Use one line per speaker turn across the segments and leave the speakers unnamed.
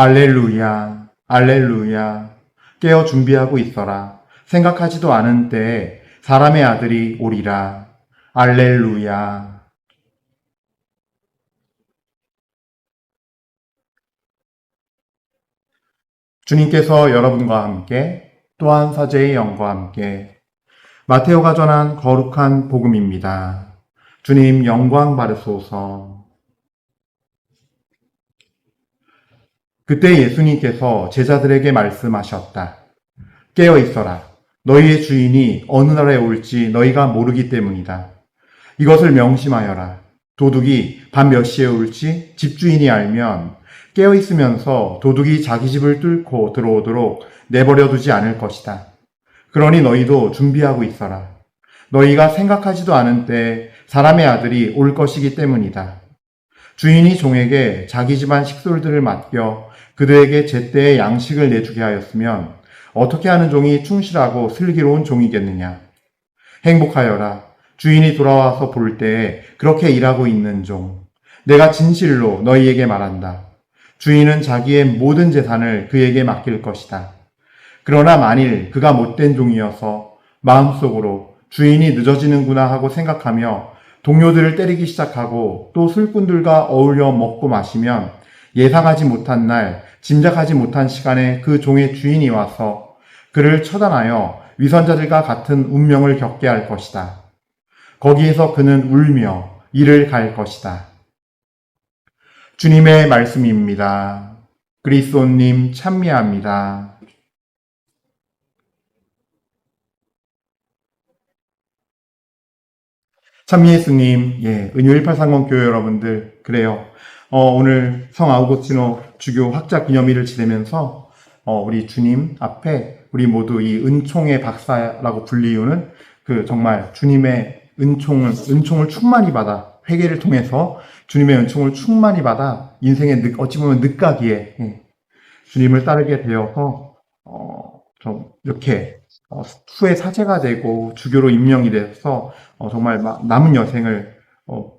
알렐루야, 알렐루야. 깨어 준비하고 있어라. 생각하지도 않은 때에 사람의 아들이 오리라. 알렐루야. 주님께서 여러분과 함께 또한 사제의 영과 함께 마테오가 전한 거룩한 복음입니다. 주님 영광 받으소서. 그때 예수님께서 제자들에게 말씀하셨다. 깨어 있어라. 너희의 주인이 어느 날에 올지 너희가 모르기 때문이다. 이것을 명심하여라. 도둑이 밤 몇 시에 올지 집주인이 알면 깨어 있으면서 도둑이 자기 집을 뚫고 들어오도록 내버려 두지 않을 것이다. 그러니 너희도 준비하고 있어라. 너희가 생각하지도 않은 때 사람의 아들이 올 것이기 때문이다. 주인이 종에게 자기 집안 식솔들을 맡겨 그들에게 제때의 양식을 내주게 하였으면 어떻게 하는 종이 충실하고 슬기로운 종이겠느냐. 행복하여라. 주인이 돌아와서 볼 때에 그렇게 일하고 있는 종. 내가 진실로 너희에게 말한다. 주인은 자기의 모든 재산을 그에게 맡길 것이다. 그러나 만일 그가 못된 종이어서 마음속으로 주인이 늦어지는구나 하고 생각하며 동료들을 때리기 시작하고 또 술꾼들과 어울려 먹고 마시면 예상하지 못한 날, 짐작하지 못한 시간에 그 종의 주인이 와서 그를 처단하여 위선자들과 같은 운명을 겪게 할 것이다. 거기에서 그는 울며 이를 갈 것이다. 주님의 말씀입니다. 그리스도님 찬미합니다. 찬미 예수님, 예, 은유 1830 교회 여러분들, 그래요. 어, 오늘 성 아우고티노 주교 확자 기념일을 지내면서, 어, 우리 주님 앞에 우리 모두 이 은총의 박사라고 불리우는 그 정말 주님의 은총을, 은총을 충만히 받아, 회개를 통해서 주님의 은총을 충만히 받아 인생의 늦, 어찌 보면 늦가기에 예, 주님을 따르게 되어서, 어, 좀 이렇게 어, 후에 사제가 되고 주교로 임명이 돼서 어, 정말 막 남은 여생을 어,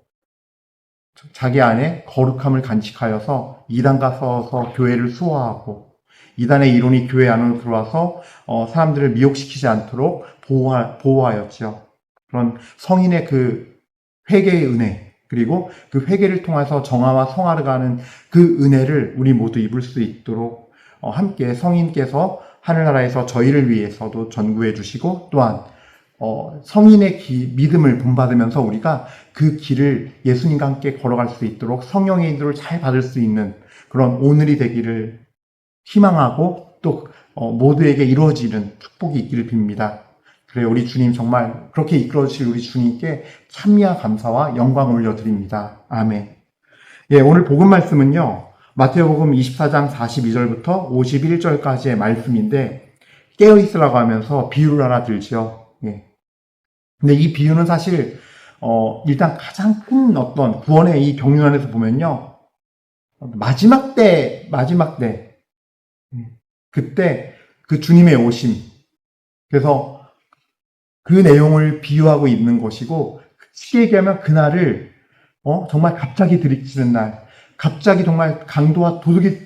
자기 안에 거룩함을 간직하여서 이단가 서서 교회를 수호하고 이단의 이론이 교회 안으로 들어와서 어, 사람들을 미혹시키지 않도록 보호하, 보호하였지요. 그런 성인의 그 회개의 은혜 그리고 그 회개를 통해서 정화와 성화를 가는 그 은혜를 우리 모두 입을 수 있도록 어, 함께 성인께서 하늘나라에서 저희를 위해서도 전구해 주시고 또한 어, 성인의 기, 믿음을 본받으면서 우리가 그 길을 예수님과 함께 걸어갈 수 있도록 성령의 인도를 잘 받을 수 있는 그런 오늘이 되기를 희망하고 또 어, 모두에게 이루어지는 축복이 있기를 빕니다. 그래요. 우리 주님 정말 그렇게 이끌어 주실 우리 주님께 찬미와 감사와 영광 올려드립니다. 아멘. 예, 오늘 복음 말씀은요. 마태복음 24장 42절부터 51절까지의 말씀인데 깨어 있으라고 하면서 비유를 하나 들지요. 예. 근데 이 비유는 사실 어 일단 가장 큰 어떤 구원의 이 경륜 안에서 보면요. 마지막 때 마지막 때 예. 그때 그 주님의 오심. 그래서 그 내용을 비유하고 있는 것이고 쉽게 얘기하면 그날을 어 정말 갑자기 들이치는 날 갑자기 정말 강도와 도둑이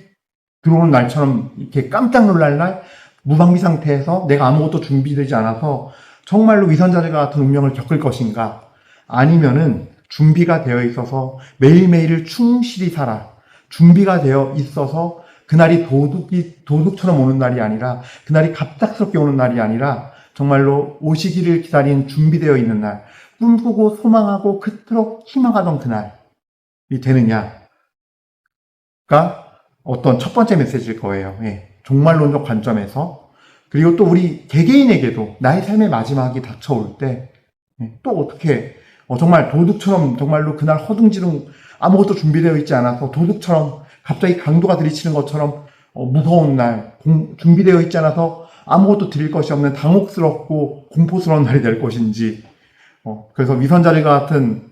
들어오는 날처럼 이렇게 깜짝 놀랄 날 무방비 상태에서 내가 아무것도 준비되지 않아서 정말로 위선자들과 같은 운명을 겪을 것인가 아니면은 준비가 되어 있어서 매일매일을 충실히 살아 준비가 되어 있어서 그날이 도둑이 도둑처럼 오는 날이 아니라 그날이 갑작스럽게 오는 날이 아니라 정말로 오시기를 기다린 준비되어 있는 날 꿈꾸고 소망하고 그토록 희망하던 그날이 되느냐 가 어떤 첫 번째 메시지일 거예요. 예. 종말론적 관점에서 그리고 또 우리 개개인에게도 나의 삶의 마지막이 닥쳐올 때 또 어떻게 어, 정말 도둑처럼 정말로 그날 허둥지둥 아무것도 준비되어 있지 않아서 도둑처럼 갑자기 강도가 들이치는 것처럼 어, 무서운 날 공, 준비되어 있지 않아서 아무것도 드릴 것이 없는 당혹스럽고 공포스러운 날이 될 것인지 어, 그래서 위선자들 같은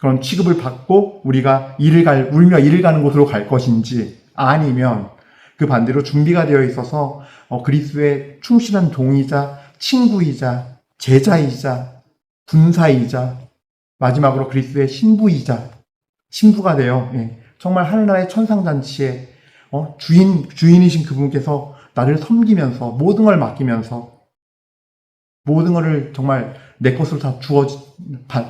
그런 취급을 받고 우리가 일을 갈, 울며 일을 가는 곳으로 갈 것인지 아니면 그 반대로 준비가 되어 있어서 어, 그리스도의 충실한 동이자 친구이자 제자이자 군사이자 마지막으로 그리스도의 신부이자 신부가 되어 예, 정말 하늘나라의 천상잔치에 어, 주인, 주인이신 그분께서 나를 섬기면서 모든 걸 맡기면서 모든 것을 정말 내 것으로 다 주어, 받,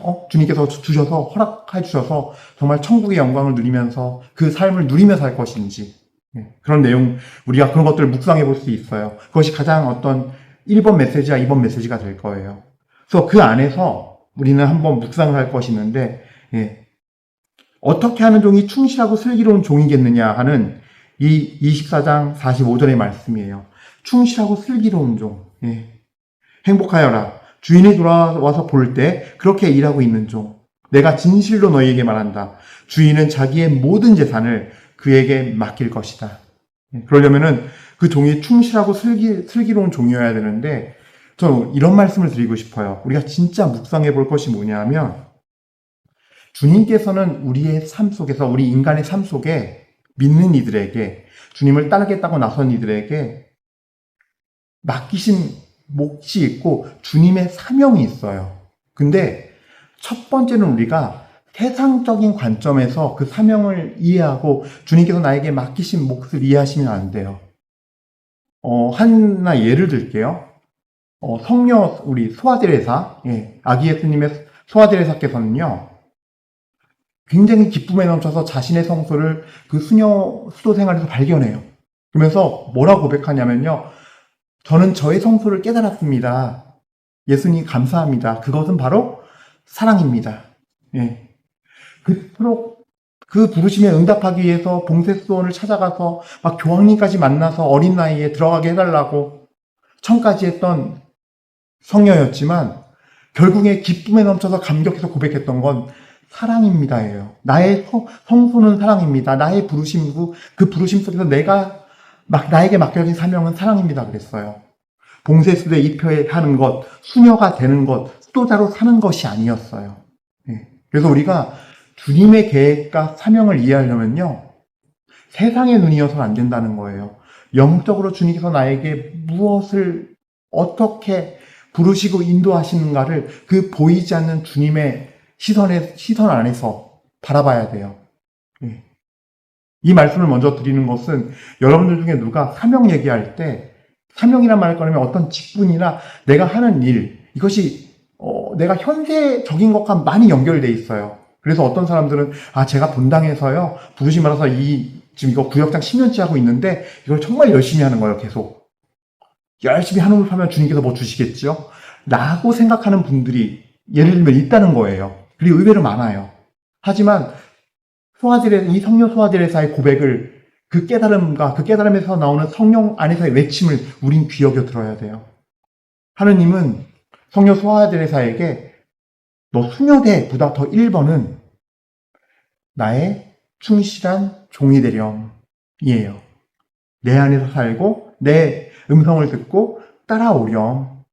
어? 주님께서 주- 주셔서 허락해 주셔서 정말 천국의 영광을 누리면서 그 삶을 누리며 살 것인지 예, 그런 내용 우리가 그런 것들을 묵상해 볼 수 있어요. 그것이 가장 어떤 1번 메시지와 2번 메시지가 될 거예요. 그래서 그 안에서 우리는 한번 묵상을 할 것이 있는데 예, 어떻게 하는 종이 충실하고 슬기로운 종이겠느냐 하는 이 24장 45절의 말씀이에요. 충실하고 슬기로운 종. 예. 행복하여라. 주인이 돌아와서 볼 때 그렇게 일하고 있는 종. 내가 진실로 너희에게 말한다. 주인은 자기의 모든 재산을 그에게 맡길 것이다. 예, 그러려면은 그 종이 충실하고 슬기, 슬기로운 종이어야 되는데, 저는 이런 말씀을 드리고 싶어요. 우리가 진짜 묵상해 볼 것이 뭐냐 하면, 주님께서는 우리의 삶 속에서, 우리 인간의 삶 속에 믿는 이들에게, 주님을 따르겠다고 나선 이들에게 맡기신 몫이 있고 주님의 사명이 있어요. 근데 첫 번째는 우리가 세상적인 관점에서 그 사명을 이해하고 주님께서 나에게 맡기신 몫을 이해하시면 안 돼요. 어, 하나 예를 들게요. 어, 성녀, 우리 소아데레사, 예, 아기 예수님의 소아데레사께서는요, 굉장히 기쁨에 넘쳐서 자신의 성소를 그 수녀, 수도 생활에서 발견해요. 그러면서 뭐라고 고백하냐면요, 저는 저의 성소를 깨달았습니다. 예수님 감사합니다. 그것은 바로 사랑입니다. 예. 그토록 그 부르심에 응답하기 위해서 봉쇄수원을 찾아가서 막 교황님까지 만나서 어린 나이에 들어가게 해달라고 청까지 했던 성녀였지만 결국에 기쁨에 넘쳐서 감격해서 고백했던 건 사랑입니다예요. 나의 성- 성소는 사랑입니다. 나의 부르심이고 그 부르심 속에서 내가 막 나에게 맡겨진 사명은 사랑입니다. 그랬어요. 봉쇄수에 입혀하는 것, 수녀가 되는 것, 수도자로 사는 것이 아니었어요. 예. 그래서 우리가 주님의 계획과 사명을 이해하려면요, 세상의 눈이어서는 안 된다는 거예요. 영적으로 주님께서 나에게 무엇을 어떻게 부르시고 인도하시는가를 그 보이지 않는 주님의 시선에, 시선 안에서 바라봐야 돼요. 예. 이 말씀을 먼저 드리는 것은 여러분들 중에 누가 사명 얘기할 때 사명이란 말을 꺼내면 어떤 직분이나 내가 하는 일 이것이 어, 내가 현세적인 것과 많이 연결돼 있어요. 그래서 어떤 사람들은 아 제가 본당에서요 부르심 받아서 이 지금 이거 구역장 10년째 하고 있는데 이걸 정말 열심히 하는 거예요 계속 열심히 걸 하면 주님께서 뭐 주시겠죠? 라고 생각하는 분들이 예를 들면 있다는 거예요. 그리고 의외로 많아요. 하지만 소아들의 이 성녀 소아들의사의 고백을 그 깨달음과 그 깨달음에서 나오는 성령 안에서의 외침을 우린 귀여겨 들어야 돼요. 하느님은 성녀 소아데레사에게 너 수녀대보다 더 1번은 나의 충실한 종이 되렴이에요. 내 안에서 살고 내 음성을 듣고 따라오렴.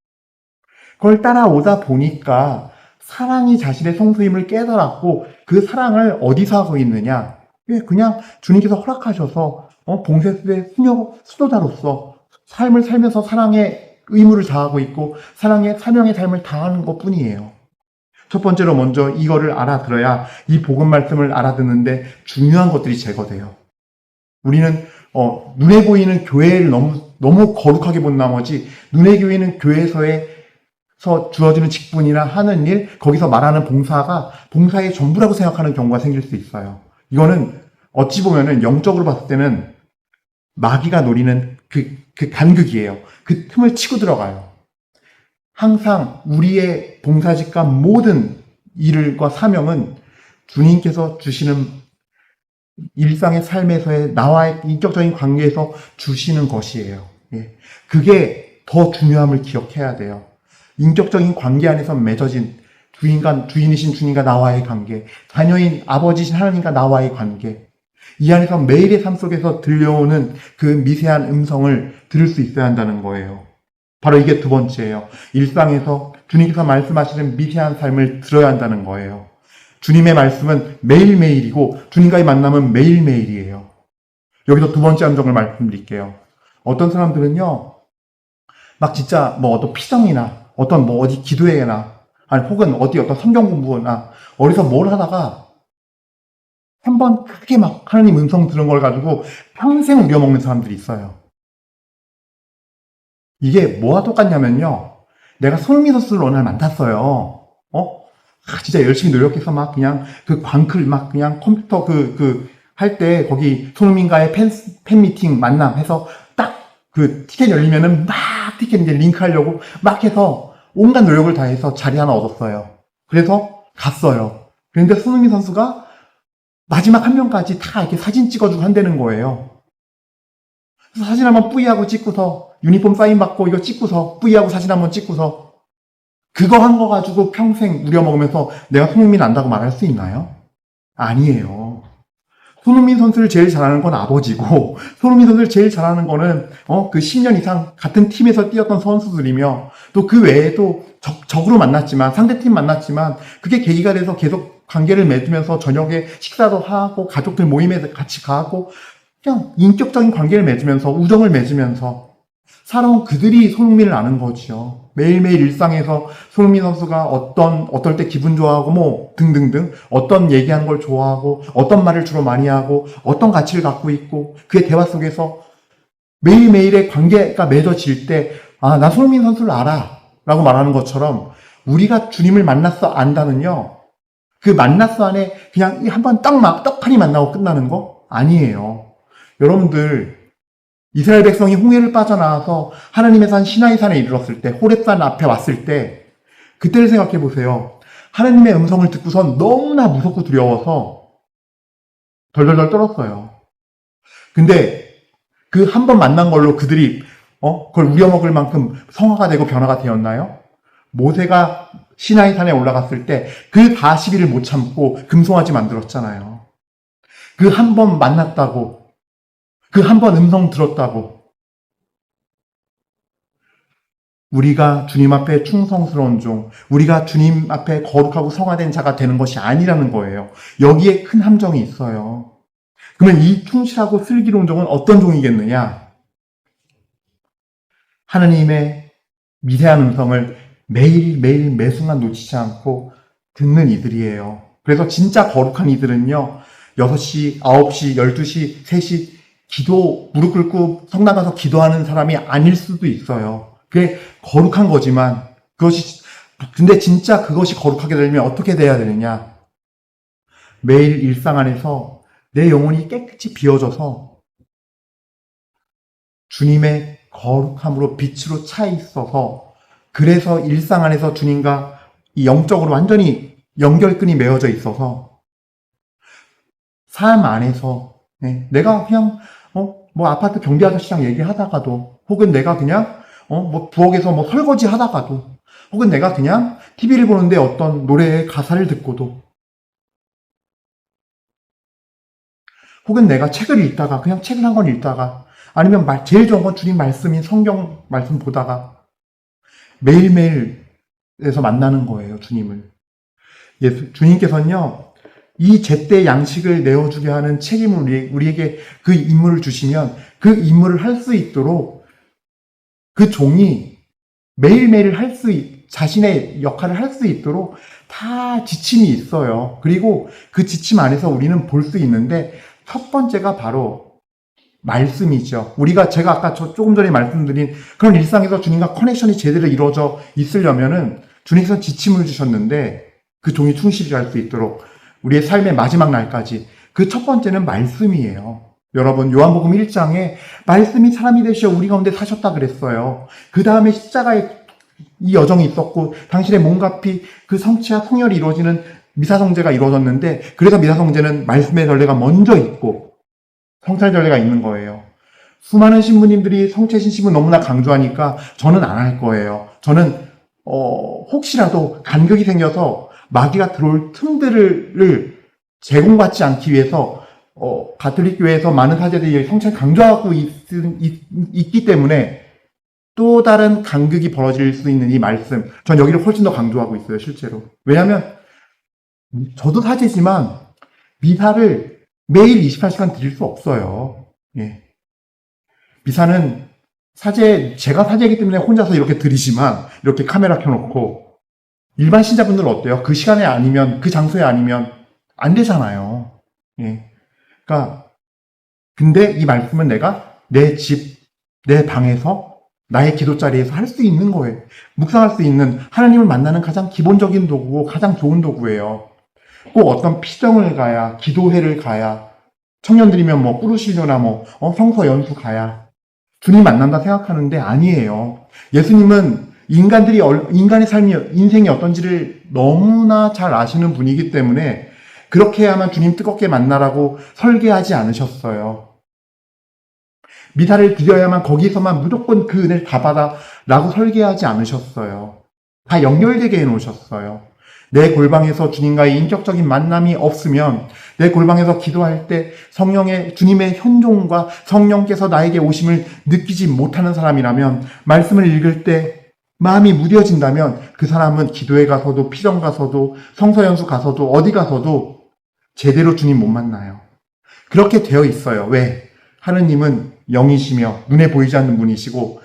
그걸 따라오다 보니까 사랑이 자신의 성수임을 깨달았고 그 사랑을 어디서 하고 있느냐? 예, 그냥 주님께서 허락하셔서 어, 봉쇄수의 수녀 수도자로서 삶을 살면서 사랑의 의무를 다하고 있고 사랑의 사명의 삶을 다하는 것 뿐이에요. 첫 번째로 먼저 이거를 알아들어야 이 복음 말씀을 알아듣는데 중요한 것들이 제거돼요. 우리는 어, 눈에 보이는 교회를 너무 너무 거룩하게 본 나머지 눈에 보이는 교회에서의 서 주어지는 직분이나 하는 일, 거기서 말하는 봉사가 봉사의 전부라고 생각하는 경우가 생길 수 있어요. 이거는 어찌 보면은 영적으로 봤을 때는 마귀가 노리는 그, 그 간극이에요. 그 틈을 치고 들어가요. 항상 우리의 봉사직과 모든 일과 사명은 주님께서 주시는 일상의 삶에서의 나와의 인격적인 관계에서 주시는 것이에요. 예. 그게 더 중요함을 기억해야 돼요. 인격적인 관계 안에서 맺어진 주인과, 주인이신 주님과 나와의 관계, 자녀인 아버지신 하나님과 나와의 관계, 이 안에서 매일의 삶 속에서 들려오는 그 미세한 음성을 들을 수 있어야 한다는 거예요. 바로 이게 두 번째예요. 일상에서 주님께서 말씀하시는 미세한 삶을 들어야 한다는 거예요. 주님의 말씀은 매일매일이고 주님과의 만남은 매일매일이에요. 여기서 두 번째 함정을 말씀드릴게요. 어떤 사람들은요, 막 진짜 뭐 어떤 피정이나 어떤 뭐 어디 기도회나 아니 혹은 어디 어떤 성경 공부나 어디서 뭘 하다가 한 번 크게 막 하나님 음성 들은 걸 가지고 평생 우려먹는 사람들이 있어요. 이게 뭐와 똑같냐면요. 내가 손흥민 선수를 어느 날 만났어요. 어? 아, 진짜 열심히 노력해서 막 그냥 그 광클 막 그냥 컴퓨터 그, 그, 할 때 거기 손흥민과의 팬, 팬 미팅 만남 해서 딱 그 티켓 열리면은 막 티켓 이제 링크 하려고 막 해서 온갖 노력을 다 해서 자리 하나 얻었어요. 그래서 갔어요. 그런데 손흥민 선수가 마지막 한 명까지 다 이렇게 사진 찍어주고 한다는 거예요. 사진 한번 뿌이하고 찍고서 유니폼 사인 받고 이거 찍고서 뿌이하고 사진 한번 찍고서 그거 한 거 가지고 평생 우려먹으면서 내가 손흥민 안다고 말할 수 있나요? 아니에요. 손흥민 선수를 제일 잘하는 건 아버지고 손흥민 선수를 제일 잘하는 거는 어 그 10년 이상 같은 팀에서 뛰었던 선수들이며 또 그 외에도 적, 적으로 만났지만 상대팀 만났지만 그게 계기가 돼서 계속 관계를 맺으면서 저녁에 식사도 하고 가족들 모임에 같이 가고 그냥 인격적인 관계를 맺으면서 우정을 맺으면서 살아온 그들이 손흥민을 아는 거지요. 매일매일 일상에서 손흥민 선수가 어떤, 어떨 때 기분 좋아하고 뭐 등등등 어떤 얘기하는 걸 좋아하고 어떤 말을 주로 많이 하고 어떤 가치를 갖고 있고 그의 대화 속에서 매일매일의 관계가 맺어질 때 아, 나 손흥민 선수를 알아. 라고 말하는 것처럼 우리가 주님을 만났어 안다는요. 그 만났어 안에 그냥 한번 딱 막, 떡하니 만나고 끝나는 거? 아니에요. 여러분들, 이스라엘 백성이 홍해를 빠져나와서 하나님의 산 시나이산에 이르렀을 때, 호렙산 앞에 왔을 때, 그때를 생각해 보세요. 하나님의 음성을 듣고선 너무나 무섭고 두려워서 덜덜덜 떨었어요. 근데 그 한 번 만난 걸로 그들이 어 그걸 우려먹을 만큼 성화가 되고 변화가 되었나요? 모세가 시나이 산에 올라갔을 때 그 40일을 못 참고 금송아지 만들었잖아요. 그 한 번 만났다고 그 한 번 음성 들었다고 우리가 주님 앞에 충성스러운 종, 우리가 주님 앞에 거룩하고 성화된 자가 되는 것이 아니라는 거예요. 여기에 큰 함정이 있어요. 그러면 이 충실하고 슬기로운 종은 어떤 종이겠느냐? 하나님의 미세한 음성을 매일매일 매순간 놓치지 않고 듣는 이들이에요. 그래서 진짜 거룩한 이들은요, 6시, 9시, 12시, 3시 기도, 무릎 꿇고 성당 가서 기도하는 사람이 아닐 수도 있어요. 그게 거룩한 거지만, 그것이, 근데 진짜 그것이 거룩하게 되려면 어떻게 돼야 되느냐? 매일 일상 안에서 내 영혼이 깨끗이 비워져서 주님의 거룩함으로 빛으로 차 있어서 그래서 일상 안에서 주님과 이 영적으로 완전히 연결끈이 메어져 있어서 삶 안에서 네, 내가 그냥 어, 뭐 아파트 경비 아저씨랑 얘기하다가도 혹은 내가 그냥 어, 뭐 부엌에서 뭐 설거지 하다가도 혹은 내가 그냥 TV를 보는데 어떤 노래의 가사를 듣고도 혹은 내가 책을 읽다가 그냥 책을 한 권 읽다가 아니면 말- 제일 좋은 건 주님 말씀인 성경 말씀 보다가 매일매일에서 만나는 거예요, 주님을. 예수, 주님께서는요, 이 제때 양식을 내어주게 하는 책임을 우리, 우리 에게 그 임무를 주시면 그 임무를 할 수 있도록 그 종이 매일매일 할 수, 있- 자신의 역할을 할 수 있도록 다 지침이 있어요. 그리고 그 지침 안에서 우리는 볼 수 있는데 첫 번째가 바로 말씀이죠. 우리가 제가 아까 저 조금 전에 말씀드린 그런 일상에서 주님과 커넥션이 제대로 이루어져 있으려면은 주님께서 지침을 주셨는데 그 종이 충실히 할 수 있도록 우리의 삶의 마지막 날까지 그 첫 번째는 말씀이에요. 여러분 요한복음 1장에 말씀이 사람이 되시어 우리 가운데 사셨다 그랬어요. 그 다음에 십자가의 이 여정이 있었고 당신의 몸과 피 그 성취와 통혈이 이루어지는 미사성제가 이루어졌는데 그래서 미사성제는 말씀의 전례가 먼저 있고 성찰 전례가 있는 거예요. 수많은 신부님들이 성체신 신부 너무나 강조하니까 저는 안 할 거예요. 저는 어, 혹시라도 간격이 생겨서 마귀가 들어올 틈들을 제공받지 않기 위해서 어, 가톨릭 교회에서 많은 사제들이 성찰 강조하고 있, 있, 기 때문에 또 다른 간극이 벌어질 수 있는 이 말씀, 전 여기를 훨씬 더 강조하고 있어요, 실제로. 왜냐하면 저도 사제지만 미사를 매일 28시간 드릴 수 없어요. 예. 미사는 사제, 제가 사제이기 때문에 혼자서 이렇게 드리지만, 이렇게 카메라 켜놓고, 일반 신자분들은 어때요? 그 시간에 아니면, 그 장소에 아니면, 안 되잖아요. 예. 그러니까 근데 이 말씀은 내가 내 집, 내 방에서 나의 기도 자리에서 할 수 있는 거예요. 묵상할 수 있는 하나님을 만나는 가장 기본적인 도구고 가장 좋은 도구예요. 꼭 어떤 피정을 가야, 기도회를 가야, 청년들이면 뭐 꾸르실료나 뭐 어, 성서 연수 가야 주님 만난다 생각하는데 아니에요. 예수님은 인간들이 얼- 인간의 삶이 인생이 어떤지를 너무나 잘 아시는 분이기 때문에 그렇게 해야만 주님 뜨겁게 만나라고 설계하지 않으셨어요. 미사를 드려야만 거기서만 무조건 그 은혜를 다 받아라고 설계하지 않으셨어요. 다 연결되게 해놓으셨어요. 내 골방에서 주님과의 인격적인 만남이 없으면 내 골방에서 기도할 때 성령의 주님의 현종과 성령께서 나에게 오심을 느끼지 못하는 사람이라면 말씀을 읽을 때 마음이 무뎌진다면 그 사람은 기도에 가서도 피정 가서도 성서 연수 가서도 어디 가서도 제대로 주님 못 만나요. 그렇게 되어 있어요. 왜? 하느님은 영이시며 눈에 보이지 않는 분이시고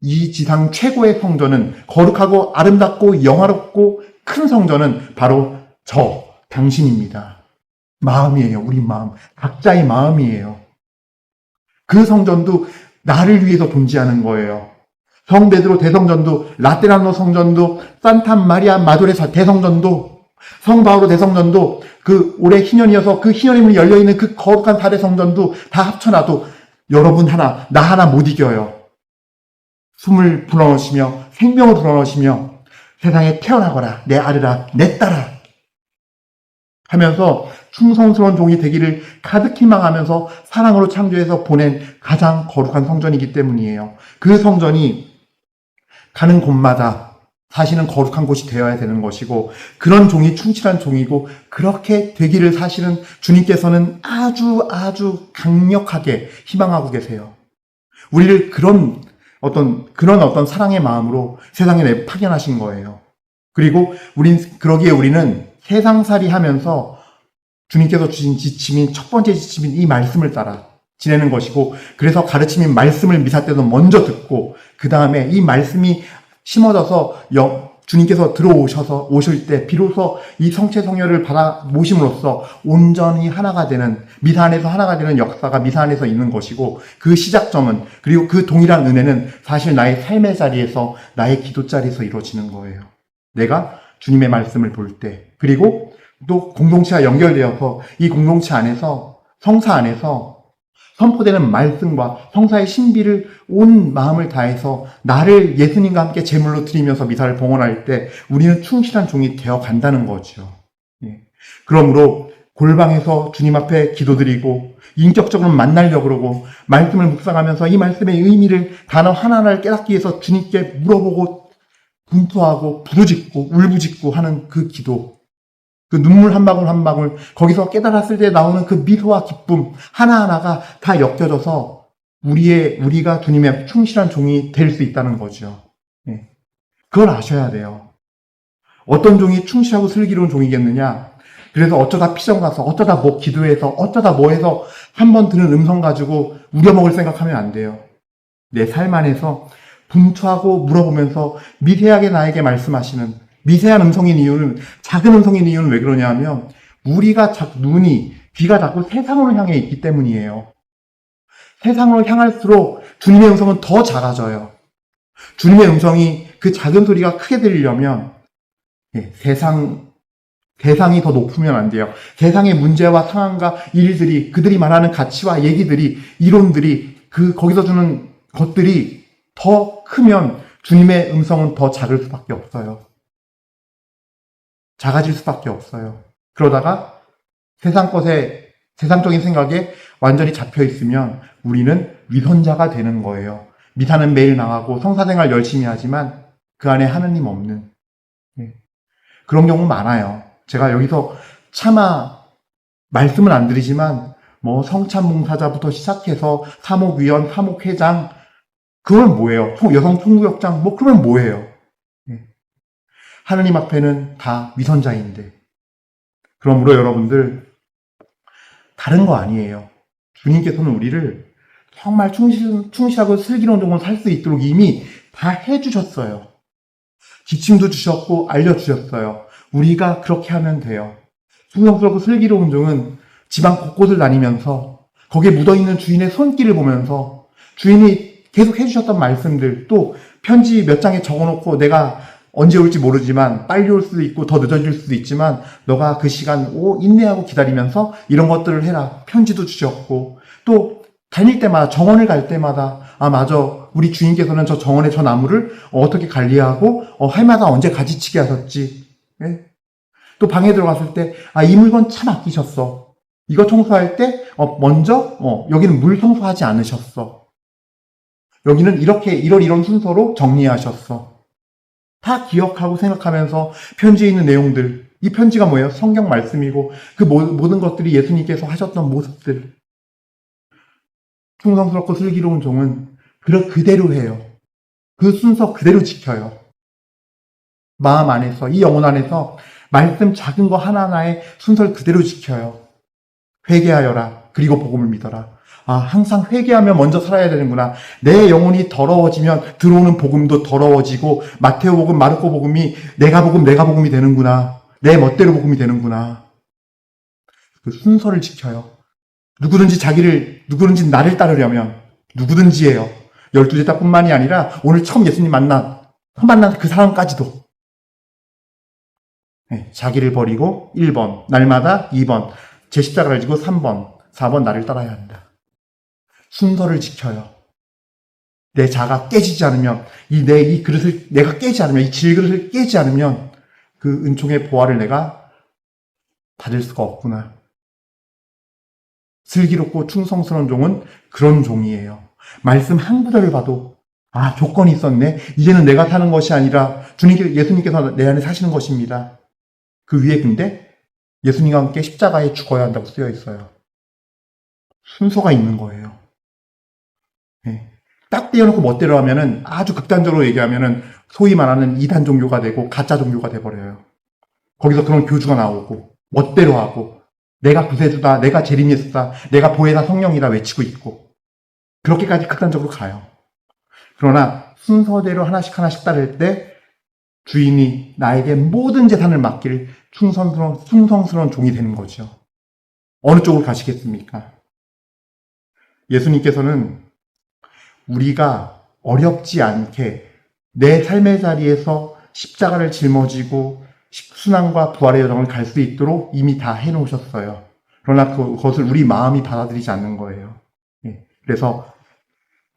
이 지상 최고의 성전은 거룩하고 아름답고 영화롭고 큰 성전은 바로 저 당신입니다. 마음이에요. 우리 마음. 각자의 마음이에요. 그 성전도 나를 위해서 존재하는 거예요. 성 베드로 대성전도 라테란노 성전도 산타 마리아 마도레 사- 대성전도 성 바오로 대성전도 그 올해 희년이어서 그 희년의 문이 열려 있는 그 거룩한 사대 성전도 다 합쳐놔도 여러분 하나 나 하나 못 이겨요. 숨을 불어넣으시며 생명을 불어넣으시며 세상에 태어나거라 내 아들아 내 딸아 하면서 충성스러운 종이 되기를 가득 희망하면서 사랑으로 창조해서 보낸 가장 거룩한 성전이기 때문이에요. 그 성전이 가는 곳마다 사실은 거룩한 곳이 되어야 되는 것이고 그런 종이 충실한 종이고 그렇게 되기를 사실은 주님께서는 아주 아주 강력하게 희망하고 계세요. 우리를 그런 어떤 그런 어떤 사랑의 마음으로 세상에 내 파견하신 거예요. 그리고 우린 그러기에 우리는 세상살이 하면서 주님께서 주신 지침인 첫 번째 지침인 이 말씀을 따라 지내는 것이고 그래서 가르침인 말씀을 미사 때도 먼저 듣고 그 다음에 이 말씀이 심어져서 영- 주님께서 들어오셔서 오실 때 비로소 이 성체 성혈을 받아 모심으로써 온전히 하나가 되는 미사 안에서 하나가 되는 역사가 미사 안에서 있는 것이고 그 시작점은 그리고 그 동일한 은혜는 사실 나의 삶의 자리에서 나의 기도 자리에서 이루어지는 거예요. 내가 주님의 말씀을 볼 때 그리고 또 공동체와 연결되어서 이 공동체 안에서 성사 안에서 선포되는 말씀과 성사의 신비를 온 마음을 다해서 나를 예수님과 함께 제물로 드리면서 미사를 봉헌할 때 우리는 충실한 종이 되어 간다는 거죠. 예. 그러므로 골방에서 주님 앞에 기도드리고 인격적으로 만나려고 그러고 말씀을 묵상하면서 이 말씀의 의미를 단어 하나하나를 깨닫기 위해서 주님께 물어보고 분투하고 부르짖고 울부짖고 하는 그 기도 그 눈물 한 방울 한 방울 거기서 깨달았을 때 나오는 그 미소와 기쁨 하나하나가 다 엮여져서 우리의 우리가 주님의 충실한 종이 될 수 있다는 거죠. 예. 그걸 아셔야 돼요. 어떤 종이 충실하고 슬기로운 종이겠느냐? 그래서 어쩌다 피정 가서 어쩌다 뭐 기도해서 어쩌다 뭐 해서 한번 들은 음성 가지고 우려먹을 생각하면 안 돼요. 내 삶 안에서 분투하고 물어보면서 미세하게 나에게 말씀하시는 미세한 음성인 이유는 작은 음성인 이유는 왜 그러냐면 우리가 자, 눈이 귀가 자꾸 세상으로 향해 있기 때문이에요. 세상으로 향할수록 주님의 음성은 더 작아져요. 주님의 음성이 그 작은 소리가 크게 들리려면 예, 세상 대상이 더 높으면 안 돼요. 세상의 문제와 상황과 일들이 그들이 말하는 가치와 얘기들이 이론들이 그 거기서 주는 것들이 더 크면 주님의 음성은 더 작을 수밖에 없어요. 작아질 수밖에 없어요. 그러다가 세상 것에, 세상적인 생각에 완전히 잡혀 있으면 우리는 위선자가 되는 거예요. 미사는 매일 나가고 성사생활 열심히 하지만 그 안에 하느님 없는. 예. 그런 경우 많아요. 제가 여기서 차마 말씀은 안 드리지만 뭐 성참봉사자부터 시작해서 사목위원, 사목회장, 그건 뭐예요? 총- 여성 총구역장, 뭐 그러면 뭐예요? 하느님 앞에는 다 위선자인데. 그러므로 여러분들, 다른 거 아니에요. 주님께서는 우리를 정말 충실, 충실하고 슬기로운 종을 살수 있도록 이미 다 해주셨어요. 지침도 주셨고, 알려주셨어요. 우리가 그렇게 하면 돼요. 충성스럽고 슬기로운 종은 집안 곳곳을 다니면서 거기에 묻어있는 주인의 손길을 보면서 주인이 계속 해주셨던 말씀들 또 편지 몇 장에 적어놓고 내가 언제 올지 모르지만 빨리 올 수도 있고 더 늦어질 수도 있지만 너가 그 시간 오 인내하고 기다리면서 이런 것들을 해라. 편지도 주셨고. 또 다닐 때마다 정원을 갈 때마다 아 맞아. 우리 주인께서는 저 정원의 저 나무를 어떻게 관리하고 어, 해마다 언제 가지치게 하셨지? 예? 또 방에 들어갔을 때 아 이 물건 참 아끼셨어. 이거 청소할 때 어, 먼저 어, 여기는 물 청소하지 않으셨어. 여기는 이렇게 이런 이런 순서로 정리하셨어 다 기억하고 생각하면서 편지에 있는 내용들 이 편지가 뭐예요? 성경 말씀이고 그 모- 모든 것들이 예수님께서 하셨던 모습들 충성스럽고 슬기로운 종은 그 그대로 해요. 그 순서 그대로 지켜요. 마음 안에서, 이 영혼 안에서 말씀 작은 거 하나하나의 순서를 그대로 지켜요. 회개하여라. 그리고 복음을 믿어라. 아, 항상 회개하며 먼저 살아야 되는구나. 내 영혼이 더러워지면 들어오는 복음도 더러워지고 마테오 복음, 마르코 복음이 내가 복음, 내가 복음이 되는구나. 내 멋대로 복음이 되는구나. 그 순서를 지켜요. 누구든지 자기를, 누구든지 나를 따르려면 누구든지예요. 열두 제자뿐만이 아니라 오늘 처음 예수님 만난, 만난 그 사람까지도. 네, 자기를 버리고 1번, 날마다 2번, 제 십자가를 지고 3번, 4번 나를 따라야 한다. 순서를 지켜요. 내 자가 깨지지 않으면, 이 내 이 그릇을 내가 깨지 않으면, 이 질그릇을 깨지 않으면 그 은총의 보화를 내가 받을 수가 없구나. 슬기롭고 충성스러운 종은 그런 종이에요. 말씀 한 구절을 봐도 아 조건이 있었네. 이제는 내가 사는 것이 아니라 주님께 예수님께서 내 안에 사시는 것입니다. 그 위에 근데 예수님과 함께 십자가에 죽어야 한다고 쓰여 있어요. 순서가 있는 거예요. 예. 딱 떼어놓고 멋대로 하면은 아주 극단적으로 얘기하면은 소위 말하는 이단 종교가 되고 가짜 종교가 돼버려요. 거기서 그런 교주가 나오고 멋대로 하고 내가 구세주다, 내가 재림 예수다, 내가 보혜사 성령이다 외치고 있고 그렇게까지 극단적으로 가요. 그러나 순서대로 하나씩 하나씩 따를 때 주인이 나에게 모든 재산을 맡길 충성스러운, 충성스러운 종이 되는 거죠. 어느 쪽으로 가시겠습니까? 예수님께서는 우리가 어렵지 않게 내 삶의 자리에서 십자가를 짊어지고 순환과 부활의 여정을 갈 수 있도록 이미 다 해놓으셨어요. 그러나 그- 그것을 우리 마음이 받아들이지 않는 거예요. 예. 그래서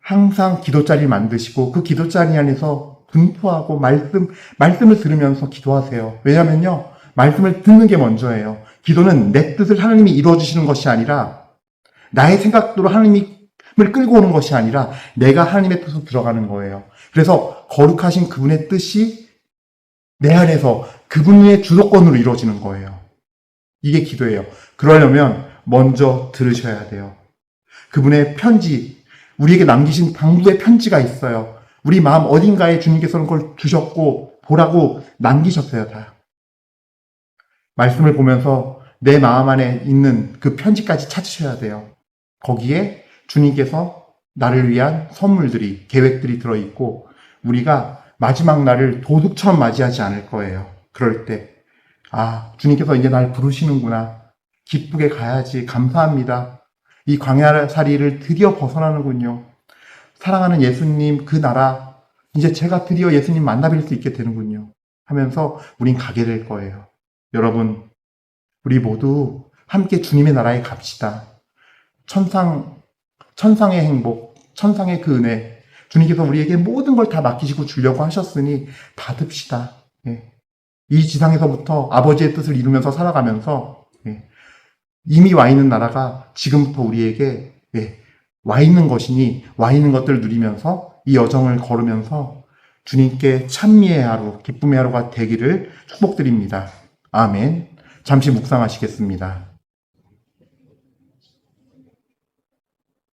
항상 기도자리를 만드시고 그 기도자리 안에서 분포하고 말씀, 말씀을 들으면서 기도하세요. 왜냐면요. 말씀을 듣는 게 먼저예요. 기도는 내 뜻을 하나님이 이루어주시는 것이 아니라 나의 생각대로 하나님 을 끌고 오는 것이 아니라 내가 하나님의 뜻으로 들어가는 거예요. 그래서 거룩하신 그분의 뜻이 내 안에서 그분의 주도권으로 이루어지는 거예요. 이게 기도예요. 그러려면 먼저 들으셔야 돼요. 그분의 편지, 우리에게 남기신 방부의 편지가 있어요. 우리 마음 어딘가에 주님께서는 그걸 두셨고 보라고 남기셨어요, 다. 말씀을 보면서 내 마음 안에 있는 그 편지까지 찾으셔야 돼요. 거기에 주님께서 나를 위한 선물들이, 계획들이 들어있고, 우리가 마지막 날을 도둑처럼 맞이하지 않을 거예요. 그럴 때, 아, 주님께서 이제 날 부르시는구나. 기쁘게 가야지. 감사합니다. 이 광야살이를 드디어 벗어나는군요. 사랑하는 예수님 그 나라 이제 제가 드디어 예수님 만나뵐 수 있게 되는군요. 하면서 우린 가게 될 거예요. 여러분 우리 모두 함께 주님의 나라에 갑시다. 천상 천상의 행복, 천상의 그 은혜 주님께서 우리에게 모든 걸 다 맡기시고 주려고 하셨으니 받읍시다. 예. 이 지상에서부터 아버지의 뜻을 이루면서 살아가면서 예. 이미 와 있는 나라가 지금부터 우리에게 예, 와 있는 것이니 와 있는 것들을 누리면서 이 여정을 걸으면서 주님께 찬미의 하루, 기쁨의 하루가 되기를 축복드립니다. 아멘. 잠시 묵상하시겠습니다.